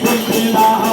不知道